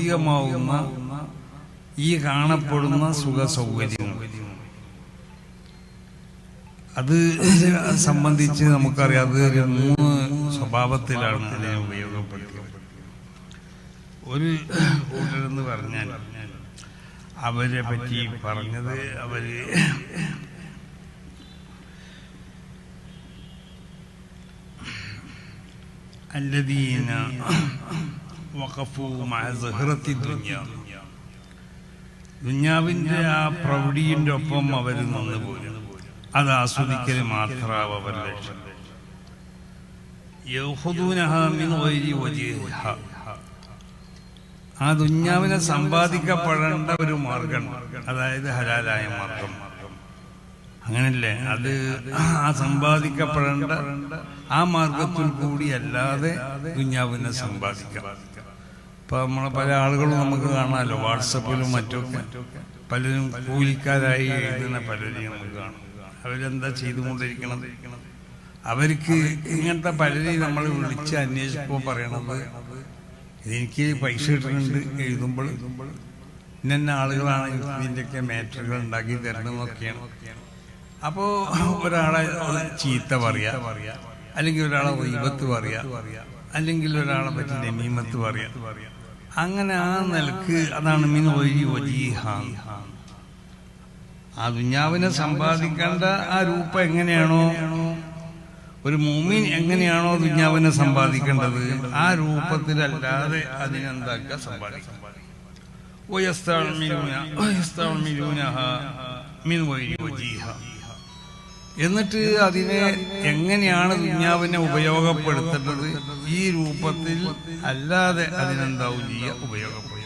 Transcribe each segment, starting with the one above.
ഭൗതികമാവുന്ന ഈ കാണപ്പെടുന്ന സുഖ സൗകര്യങ്ങൾ അത് സംബന്ധിച്ച് നമുക്കറിയാം അത് ഒരു മൂന്ന് സ്വഭാവത്തിലാണ് അതിനെ ഉപയോഗപ്പെടുത്തിയത് ഒരു കൂട്ടരെന്ന് പറഞ്ഞാൽ അവരെ പറ്റി പറഞ്ഞത് അവര് الذين ദുഞ്ഞാവിന്റെ ആ പ്രൗഢിയുടെ ഒപ്പം അവർ നിന്നുപോയി അത് ആസ്വദിക്കൽ മാത്രമാവും അവർ ലക്ഷ്യം. ആ ദുഞ്ഞാവിനെ സമ്പാദിക്കപ്പെടേണ്ട ഒരു മാർഗം അതായത് ഹലാലായ മാർഗം. അങ്ങനല്ലേ? അത് ആ സമ്പാദിക്കപ്പെടേണ്ട ആ മാർഗത്തിൽ കൂടി അല്ലാതെ ദുഞ്ഞാവിനെ സമ്പാദിക്കാം. ഇപ്പൊ നമ്മളെ പല ആളുകളും നമുക്ക് കാണാമല്ലോ. വാട്സപ്പിലും മറ്റൊക്കെ പലരും കൂലിക്കാരായി എഴുതുന്ന പലരെയും നമുക്ക് കാണാം. അവരെന്താ ചെയ്തുകൊണ്ടിരിക്കണത്? അവർക്ക് ഇങ്ങനത്തെ പലരെയും നമ്മൾ വിളിച്ച് അന്വേഷിക്കുമ്പോൾ പറയണത് എനിക്ക് പൈസ കിട്ടുന്നുണ്ട് എഴുതുമ്പോൾ. ഇന്ന ആളുകളാണ് ഇതിന്റെയൊക്കെ മാറ്ററുകൾ ഉണ്ടാക്കി തരണമെന്നൊക്കെയാണ് അപ്പോൾ ഒരാളെ ചീത്ത പറയാ അല്ലെങ്കിൽ ഒരാളെ വൈബത്ത് പറയാ അല്ലെങ്കിൽ ഒരാളെ പറ്റി നമീമത്ത് പറയാ അങ്ങനെ ആ നിലക്ക് അതാണ് മിൻ വഴി വജീഹ ആ ദുഞ്ഞാവിനെ സമ്പാദിക്കേണ്ട ആ രൂപം എങ്ങനെയാണോ ഒരു മൂമിൻ എങ്ങനെയാണോ ദുഞ്ഞാവിനെ സമ്പാദിക്കേണ്ടത് ആ രൂപത്തിലല്ലാതെ അതിനെന്താക്കുക സമ്പാദിക്കാം ويستعملون- ويستعملونها من غير وجيها. എന്നിട്ട് അതിനെ എങ്ങനെയാണ് ദുഞ്ഞാവിനെ ഉപയോഗപ്പെടുത്തേണ്ടത്? ഈ രൂപത്തിൽ അല്ലാതെ അതിനെന്താവും ചെയ്യുക ഉപയോഗപ്പെടുത്തുക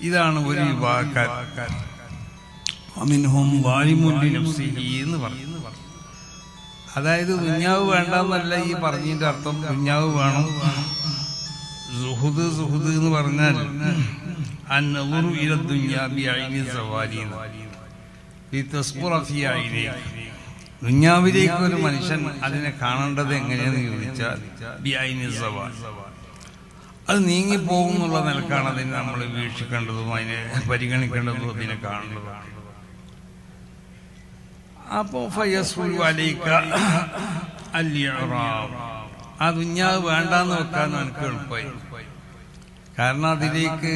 ഇതാണ് ഒരു വിഭാഗക്കാർ എന്ന് അതായത് ദുഞ്ഞാവ് വേണ്ടെന്നല്ല ഈ പറഞ്ഞതിന്റെ അർത്ഥം. ദുഞ്ഞാവ് വേണം. സുഹുദ് സുഹുദ് എന്ന് പറഞ്ഞാൽ അന്നറുു ഇല ബിഐനി സവാരി എന്ന്. ദുഞ്ഞാവിലേക്ക് ഒരു മനുഷ്യൻ അതിനെ കാണേണ്ടത് എങ്ങനെയെന്ന് ചോദിച്ചാൽ അത് നീങ്ങിപ്പോകും എന്നുള്ള നിലക്കാണ് അതിനെ നമ്മൾ വീക്ഷിക്കേണ്ടതും അതിനെ പരിഗണിക്കേണ്ടതും അതിനെ കാണേണ്ടതാണ് അപ്പോ ഫയസ്ഫുൽ അലൈക അൽ ഇഅ്റാബ്. ആ ദുഞ്ഞാവ് വേണ്ടാന്ന് വെക്കാൻ എനിക്ക് എളുപ്പമായി കാരണം അതിലേക്ക്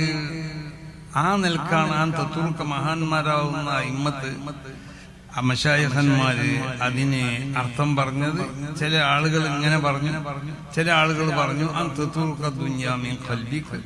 ആ നിൽക്കാണാൻ തത്വർക്ക് മഹാന്മാരാവുന്ന ഇമ്മത്ത്. അമശായഹന്മാര് അതിനെ അർത്ഥം പറഞ്ഞത് ചില ആളുകൾ ഇങ്ങനെ പറഞ്ഞു. ചില ആളുകൾ പറഞ്ഞു ആ തത്വർക്ക് ദുഞ്ഞാമി ഖൽബിക്ക്